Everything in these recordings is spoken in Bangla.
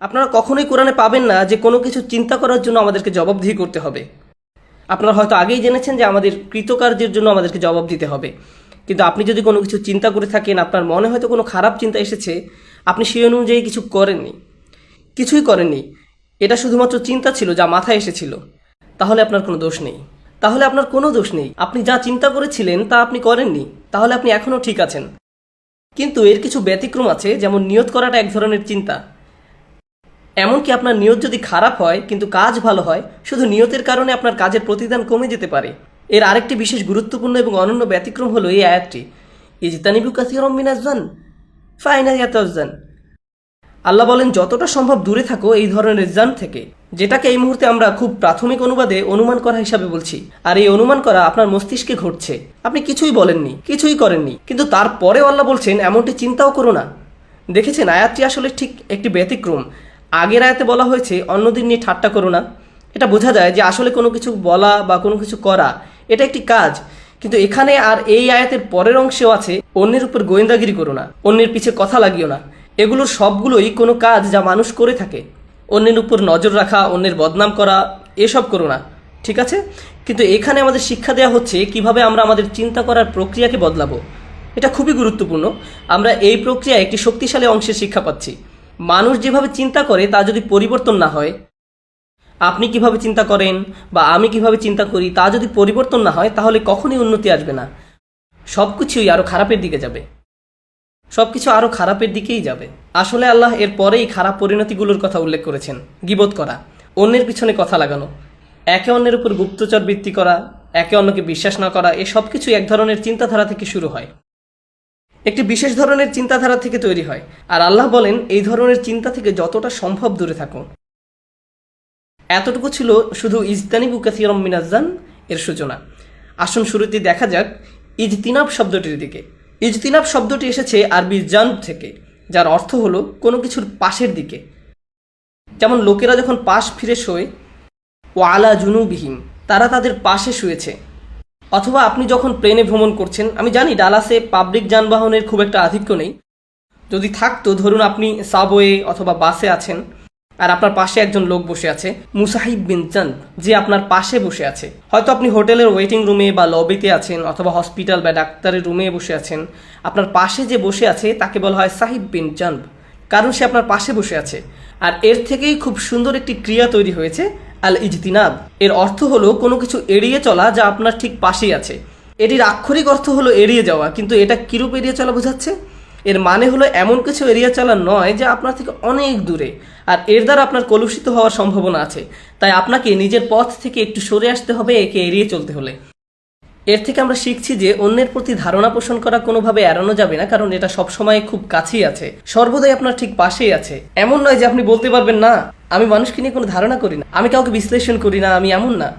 আপনারা কখনোই কোরআনে পাবেন না যে কোনো কিছু চিন্তা করার জন্য আমাদেরকে জবাবদিহি করতে হবে। আপনারা হয়তো আগেই জেনেছেন যে আমাদের কৃতকার্যের জন্য আমাদেরকে জবাব দিতে হবে। কিন্তু আপনি যদি কোনো কিছু চিন্তা করে থাকেন, আপনার মনে হয়তো কোনো খারাপ চিন্তা এসেছে, আপনি সেই অনুযায়ী কিছু করেননি। কিছুই করেননি। এটা শুধুমাত্র চিন্তা ছিল যা মাথায় এসেছিল। তাহলে আপনার কোনো দোষ নেই। তাহলে আপনার কোনো দোষ নেই। আপনি যা চিন্তা করেছিলেন, তা আপনি করেননি। তাহলে আপনি এখনও ঠিক আছেন। কিন্তু এর কিছু ব্যতিক্রম আছে, যেমন নিয়ত করাটা এক ধরনের চিন্তা। এমনকি আপনার নিয়ত যদি খারাপ হয়, কিন্তু কাজ ভালো হয়, শুধু নিয়তের কারণে আপনার কাজের প্রতিদান কমে যেতে পারে। এর আরেকটি বিশেষ গুরুত্বপূর্ণ এবং অনন্য ব্যতিক্রম হলো এই আয়াতটি। ইজতানিবু কাসিরম মিনাজান ফাইনা ইয়াতাজান আল্লাহ বলেন, যতটা সম্ভব দূরে থাকো এই ধরনের জান থেকে, যেটাকে এই মুহূর্তে আমরা খুব প্রাথমিক অনুবাদে অনুমান করা হিসাবে বলছি। আর এই অনুমান করা আপনার মস্তিষ্কে ঘটছে। আপনি কিছুই বলেননি, কিছুই করেননি, কিন্তু তারপরেও আল্লাহ বলছেন, এমনটি চিন্তাও করো না। দেখেছেন, আয়াতটি আসলে ঠিক একটি ব্যতিক্রম। আগের আয়াতে বলা হয়েছে, অন্যদিন নিয়ে ঠাট্টা করো না। এটা বোঝা যায় যে আসলে কোনো কিছু বলা বা কোনো কিছু করা, এটা একটি কাজ। কিন্তু এখানে আর এই আয়াতের পরের অংশেও আছে, অন্যের উপর গোয়েন্দাগিরি করো না, অন্যের পিছে কথা লাগিও না। এগুলো সবগুলোই কোনো কাজ যা মানুষ করে থাকে। অন্যের উপর নজর রাখা, অন্যের বদনাম করা, এসব করো না, ঠিক আছে? কিন্তু এখানে আমাদের শিক্ষা দেওয়া হচ্ছে কীভাবে আমরা আমাদের চিন্তা করার প্রক্রিয়াকে বদলাবো। এটা খুবই গুরুত্বপূর্ণ। আমরা এই প্রক্রিয়ায় একটি শক্তিশালী অংশের শিক্ষা পাচ্ছি। মানুষ যেভাবে চিন্তা করে, তা যদি পরিবর্তন না হয়, আপনি কীভাবে চিন্তা করেন বা আমি কীভাবে চিন্তা করি, তা যদি পরিবর্তন না হয়, তাহলে কখনই উন্নতি আসবে না। সব কিছুই আরও খারাপের দিকে যাবে। সব কিছু আরও খারাপের দিকেই যাবে। আসলে আল্লাহ এর পরেই খারাপ পরিণতিগুলোর কথা উল্লেখ করেছেন। গিবোধ করা, অন্যের পিছনে কথা লাগানো, একে অন্যের উপর গুপ্তচর বৃত্তি করা, একে অন্যকে বিশ্বাস না করা, এ সব কিছুই এক ধরনের চিন্তাধারা থেকে শুরু হয়। একটি বিশেষ ধরনের চিন্তাধারা থেকে তৈরি হয়। আর আল্লাহ বলেন, এই ধরনের চিন্তা থেকে যতটা সম্ভব দূরে থাকো। এতটুকু ছিল শুধু ইজতানিবু কাসিরম মিনাজান এর সূচনা। আসুন শুরুতে দেখা যাক ইজতিনাব শব্দটির দিকে। ইজতিনাব শব্দটি এসেছে আরবি জান থেকে, যার অর্থ হলো কোনো কিছুর পাশের দিকে। যেমন লোকেরা যখন পাশ ফিরে শোয় ও আলা জুনুবিহীন তারা তাদের পাশে শুয়েছে। অথবা আপনি যখন প্লেনে ভ্রমণ করছেন, আমি জানি ডালাসে পাবলিক যানবাহনের খুব একটা আধিক্য নেই। যদি থাকতো, ধরুন আপনি সাবওয়ে অথবা বাসে আছেন আর আপনার পাশে একজন লোক বসে আছে, মুসাহিব বিন চান্দ যে আপনার পাশে বসে আছে। হয়তো আপনি হোটেলের ওয়েটিং রুমে বা লবিতে আছেন অথবা হসপিটাল বা ডাক্তারের রুমে বসে আছেন। আপনার পাশে যে বসে আছে, তাকে বলা হয় সাহিব বিন চান্দ কারণ সে আপনার পাশে বসে আছে। আর এর থেকেই খুব সুন্দর একটি ক্রিয়া তৈরি হয়েছে আল ইজতিনাব এর অর্থ হলো কোনো কিছু এড়িয়ে চলা যা আপনার ঠিক পাশেই আছে। এটির আক্ষরিক অর্থ হলো এড়িয়ে যাওয়া, কিন্তু এটা কিরূপ এড়িয়ে চলা বোঝাচ্ছে? এর মানে হলো এমন কিছু এড়িয়ে চলা নয় যা আপনার থেকে অনেক দূরে, আর এর দ্বারা আপনার কলুষিত হওয়ার সম্ভাবনা আছে। তাই আপনাকে নিজের পথ থেকে একটু সরে আসতে হবে একে এড়িয়ে চলতে হলে। এর থেকে আমরা শিখছি যে অন্যের প্রতি ধারণা পোষণ করা কোনোভাবে এড়ানো যাবে না, কারণ এটা সবসময় খুব কাছেই আছে। সর্বদাই আপনার ঠিক পাশেই আছে। এমন নয় যে আপনি বলতে পারবেন না আমি মানুষকে নিয়ে কোনো ধারণা করি না। আমি কাউকে বিশ্লেষণ করি না, আমি এমন না।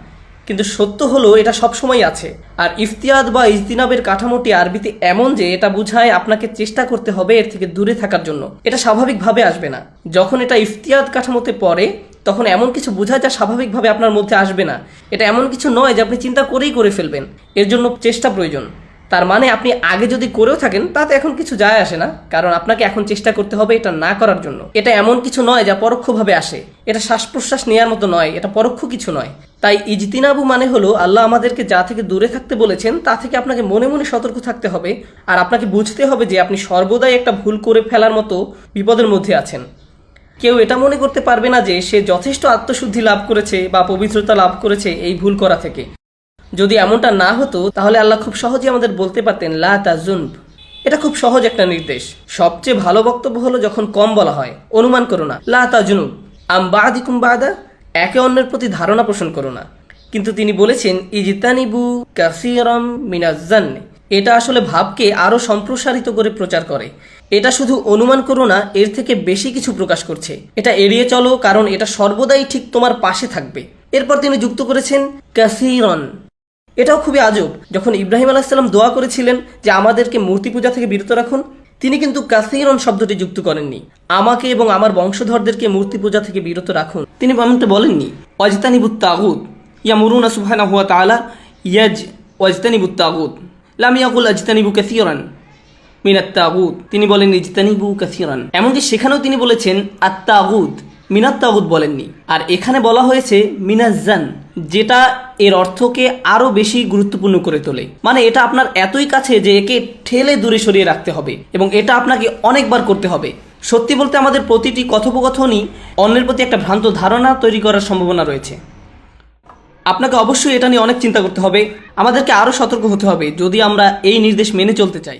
কিন্তু সত্য হলো, এটা সবসময় আছে। আর ইফতিয়াদ বা ইজতিনাবের কাঠামোটি আরবিতে এমন যে এটা বুঝায় আপনাকে চেষ্টা করতে হবে এর থেকে দূরে থাকার জন্য। এটা স্বাভাবিকভাবে আসবে না। যখন এটা ইফতিয়াদ কাঠামোতে পড়ে, তখন এমন কিছু বোঝায় যা স্বাভাবিকভাবে আপনার মধ্যে আসবে না। এটা এমন কিছু নয় যে আপনি চিন্তা করেই করে ফেলবেন। এর জন্য চেষ্টা প্রয়োজন। তার মানে আপনি আগে যদি করেও থাকেন, তাতে এখন কিছু যায় আসে না, কারণ আপনাকে এখন চেষ্টা করতে হবে এটা না করার জন্য। এটা এমন কিছু নয় যা পরোক্ষভাবে আসে। এটা শ্বাস প্রশ্বাস নেওয়ার মতো নয়, এটা পরোক্ষ কিছু নয়। তাই ইজতিনাবু মানে হলো, আল্লাহ আমাদেরকে যা থেকে দূরে থাকতে বলেছেন, তা থেকে আপনাকে মনে মনে সতর্ক থাকতে হবে, আর আপনাকে বুঝতে হবে যে আপনি সর্বদাই একটা ভুল করে ফেলার মতো বিপদের মধ্যে আছেন। কেউ এটা মনে করতে পারবে না যে সে যথেষ্ট আত্মশুদ্ধি লাভ করেছে বা পবিত্রতা লাভ করেছে এই ভুল করা থেকে। যদি এমনটা না হতো, তাহলে আল্লাহ খুব সহজে আমাদের বলতে পারতেন, লা এটা খুব সহজ একটা নির্দেশ। সবচেয়ে ভালো বক্তব্য হলো যখন কম বলা হয়, অনুমান করো না। লা তাজুন আম বাদিকুম বাদা? একে অন্যের প্রতি ধারণা পোষণ করো না। কিন্তু তিনি বলেছেন, ইজিতানিবু কাসিরম মিনাজান এটা আসলে ভাবকে আরও সম্প্রসারিত করে প্রচার করে। এটা শুধু অনুমান করো না, এর থেকে বেশি কিছু প্রকাশ করছে। এটা এড়িয়ে চলো, কারণ এটা সর্বদাই ঠিক তোমার পাশে থাকবে। এরপর তিনি যুক্ত করেছেন, কাসিরন। এটাও খুবই আজব। যখন ইব্রাহিম আলাহিসাল্লাম দোয়া করেছিলেন যে আমাদেরকে মূর্তি পূজা থেকে বিরত রাখুন, তিনি কিন্তু কাসিরন শব্দটি যুক্ত করেননি। আমাকে এবং আমার বংশধরদেরকে মূর্তি পূজা থেকে বিরত রাখুন। তিনি এমনটা বলেননি অজতানিবুত তাগুদ ইয়া মুরুন সুবহানা হুয়া তাআলা, ইয়াজ ওয়াজতানিবুত তাগুদ লাম ইয়াকুল আজতানিবু কাসিরান মিনাত তিনি বলেন ইজতানিবু কাসিরান। এমনকি সেখানেও তিনি বলেছেন আত তাগুদ মিনাত তাগুত বলেননি। আর এখানে বলা হয়েছে মিনাজান যেটা এর অর্থকে আরও বেশি গুরুত্বপূর্ণ করে তোলে। মানে এটা আপনার এতই কাছে যে একে ঠেলে দূরে সরিয়ে রাখতে হবে এবং এটা আপনাকে অনেকবার করতে হবে। সত্যি বলতে আমাদের প্রতিটি কথোপকথনই অন্যের প্রতি একটা ভ্রান্ত ধারণা তৈরি করার সম্ভাবনা রয়েছে। আপনাকে অবশ্যই এটা নিয়ে অনেক চিন্তা করতে হবে। আমাদেরকে আরও সতর্ক হতে হবে যদি আমরা এই নির্দেশ মেনে চলতে চাই।